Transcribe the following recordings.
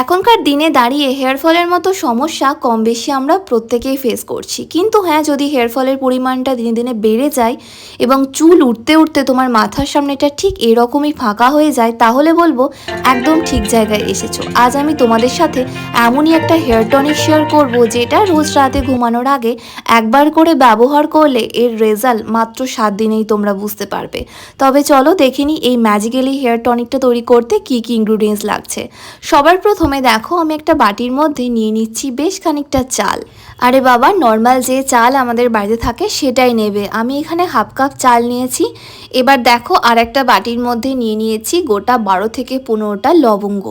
এখনকার দিনে দাঁড়িয়ে হেয়ার ফলের মতো সমস্যা কম বেশি আমরা প্রত্যেকেই ফেস করছি। কিন্তু হ্যাঁ যদি হেয়ার ফলের পরিমাণটা দিনে দিনে বেড়ে যায় এবং চুল উঠতে উঠতে তোমার মাথার সামনেটা ঠিক এরকমই ফাঁকা হয়ে যায়, তাহলে বলব একদম ঠিক জায়গায় এসেছ। আজ আমি তোমাদের সাথে এমনই একটা হেয়ার টনিক শেয়ার করব, যেটা রোজ রাতে ঘুমানোর আগে একবার করে ব্যবহার করলে এর রেজাল্ট মাত্র সাত দিনেই তোমরা বুঝতে পারবে। তবে চলো দেখিনি এই ম্যাজিক্যালি হেয়ার টনিকটা তৈরি করতে কি কি ইনগ্রিডিয়েন্টস লাগছে। সবার প্রথমে দেখো, আমি একটা বাটির মধ্যে নিয়ে নিচ্ছি বেশ খানিকটা চাল। আরে বাবা নর্মাল যে চাল আমাদের বাড়িতে থাকে সেটাই নেবে। আমি এখানে হাফ কাপ চাল নিয়েছি। এবার দেখো আর একটা বাটির মধ্যে নিয়ে নিয়েছি গোটা বারো থেকে পনেরোটা লবঙ্গ।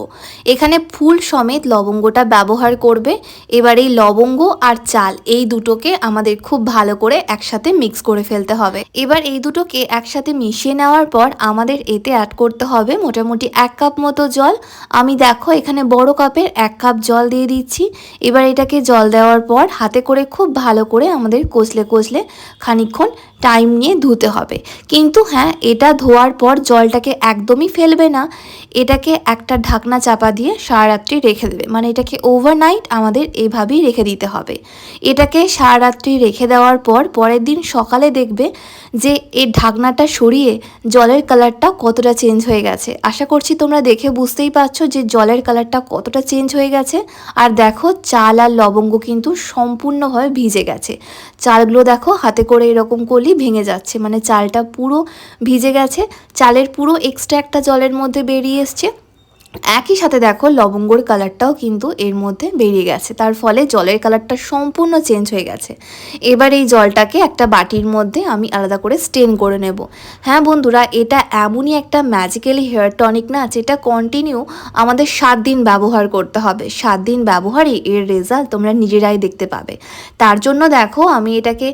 এখানে ফুল সমেত লবঙ্গটা ব্যবহার করবে। এবার এই লবঙ্গ আর চাল, এই দুটোকে আমাদের খুব ভালো করে একসাথে মিক্স করে ফেলতে হবে। এবার এই দুটোকে একসাথে মিশিয়ে নেওয়ার পর আমাদের এতে অ্যাড করতে হবে মোটামুটি এক কাপ মতো জল। আমি দেখো, এখানে বড় কাপের এক কাপ জল দিয়ে দিচ্ছি। এবার এটাকে জল দেওয়ার পর হাতে করে খুব ভালো করে আমাদের কষলে কষলে খানিকক্ষণ টাইম নিয়ে ধুতে হবে। কিন্তু হ্যাঁ এটা ধোয়ার পর জলটাকে একদমই ফেলবে না। এটাকে একটা ঢাকনা চাপা দিয়ে সারা রাত্রি রেখে দেবে। মানে এটাকে ওভারনাইট আমাদের এভাবেই রেখে দিতে হবে। এটাকে সারা রাত্রি রেখে দেওয়ার পর পরের দিন সকালে দেখবে যে এর ঢাকনাটা সরিয়ে জলের কালারটা কতটা চেঞ্জ হয়ে গেছে। আশা করছি তোমরা দেখে বুঝতেই পারছ যে জলের কালারটা কতটা চেঞ্জ হয়ে গেছে। আর দেখো, চাল আর লবঙ্গ কিন্তু সম্পূর্ণভাবে ভিজে গেছে। চালগুলো দেখো, হাতে করে এরকম করলেই ভেঙে যাচ্ছে। মানে চালটা পুরো ভিজে গেছে। চালের পুরো এক্সট্রা একটা জলের মধ্যে বেরিয়ে এসছে। একই সাথে দেখো লবঙ্গর কালারটাও কিন্তু এর মধ্যে বেরিয়ে গেছে। তার ফলে জলের কালারটা সম্পূর্ণ চেঞ্জ হয়ে গেছে। এবার এই জলটাকে একটা বাটির মধ্যে আমি আলাদা করে স্টেন করে নেব। হ্যাঁ বন্ধুরা, এটা এমনই একটা ম্যাজিক্যালি হেয়ার টনিক না, যেটা কন্টিনিউ আমাদের সাত দিন ব্যবহার করতে হবে। সাত দিন ব্যবহারই এর রেজাল্ট তোমরা নিজেরাই দেখতে পাবে। তার জন্য দেখো আমি এটাকে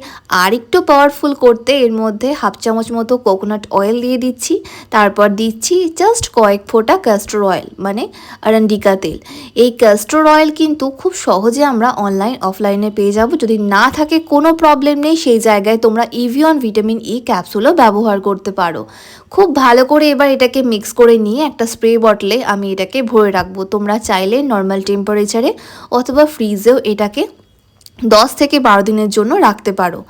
আর একটু পাওয়ারফুল করতে এর মধ্যে হাফ চামচ মতো কোকোনাট অয়েল দিয়ে দিচ্ছি। তারপর দিচ্ছি জাস্ট কয়েক ফোঁটা ক্যাস্টর অয়েল মানে আরান্ডিকা তেল। এই ক্যাস্টর অয়েল কিন্তু খুব সহজে আমরা অনলাইন, অফলাইনে পেয়ে যাব। যদি না থাকে কোনো প্রবলেম নেই, সেই জায়গায় তোমরা ইভিয়ন ভিটামিন ই ক্যাপসুলও ব্যবহার করতে পারো। খুব ভালো করে এবার এটাকে মিক্স করে নিয়ে একটা স্প্রে বটলে আমি এটাকে ভরে রাখব। তোমরা চাইলে নর্মাল টেম্পারেচারে অথবা ফ্রিজেও এটাকে দশ থেকে বারো দিনের জন্য রাখতে পারো।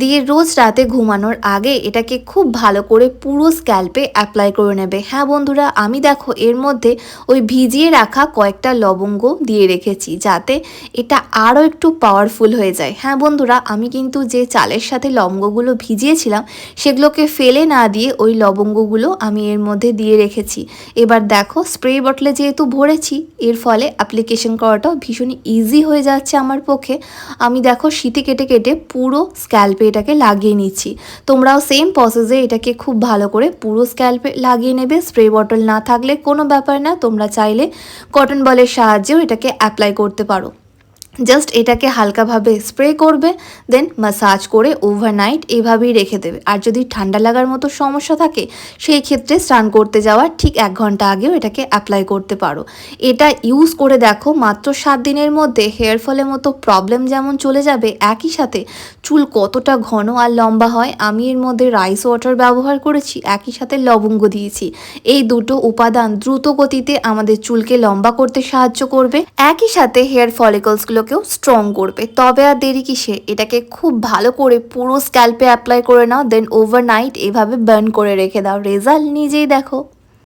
দিয়ে রোজ রাতে ঘুমানোর আগে এটাকে খুব ভালো করে পুরো স্ক্যাল্পে অ্যাপ্লাই করে নেবে। হ্যাঁ বন্ধুরা, আমি দেখো এর মধ্যে ওই ভিজিয়ে রাখা কয়েকটা লবঙ্গ দিয়ে রেখেছি যাতে এটা আরও একটু পাওয়ারফুল হয়ে যায়। হ্যাঁ বন্ধুরা, আমি কিন্তু যে চালের সাথে লবঙ্গগুলো ভিজিয়েছিলাম, সেগুলোকে ফেলে না দিয়ে ওই লবঙ্গগুলো আমি এর মধ্যে দিয়ে রেখেছি। এবার দেখো স্প্রে বটলে যেহেতু ভরেছি, এর ফলে অ্যাপ্লিকেশন করাটাও ভীষণ ইজি হয়ে যাচ্ছে আমার পক্ষে। আমি দেখো শীতে কেটে কেটে পুরো স্ক্যাল্পে এটাকে লাগিয়ে নিচ্ছি। তোমরাও সেম প্রসেসে এটাকে খুব ভালো করে পুরো স্ক্যাল্পে লাগিয়ে নেবে স্প্রে বটল না থাকলে কোনো ব্যাপার না, তোমরা চাইলে কটন বলের সাহায্যেও এটাকে অ্যাপ্লাই করতে পারো। জাস্ট এটাকে হালকাভাবে স্প্রে করবে দেন মাসাজ করে ওভারনাইট এভাবেই রেখে দেবে। আর যদি ঠান্ডা লাগার মতো সমস্যা থাকে, সেই ক্ষেত্রে স্নান করতে যাওয়ার ঠিক এক ঘণ্টা আগেও এটাকে অ্যাপ্লাই করতে পারো। এটা ইউজ করে দেখো, মাত্র সাত দিনের মধ্যে হেয়ার ফলের মতো প্রবলেম যেমন চলে যাবে, একই সাথে চুল কতটা ঘন আর লম্বা হয়, আমি এর মধ্যে রাইস ওয়াটার ব্যবহার করেছি, একই সাথে লবঙ্গ দিয়েছি। এই দুটো উপাদান দ্রুত গতিতে আমাদের চুলকে লম্বা করতে সাহায্য করবে। একই সাথে হেয়ার ফলিকলসগুলোকেও স্ট্রং করবে। তবে আর দেরি কিসে? এটাকে খুব ভালো করে পুরো স্ক্যাল্পে অ্যাপ্লাই করে নাও দেন ওভারনাইট এভাবে বার্ন করে রেখে দাও। রেজাল্ট নিজেই দেখো।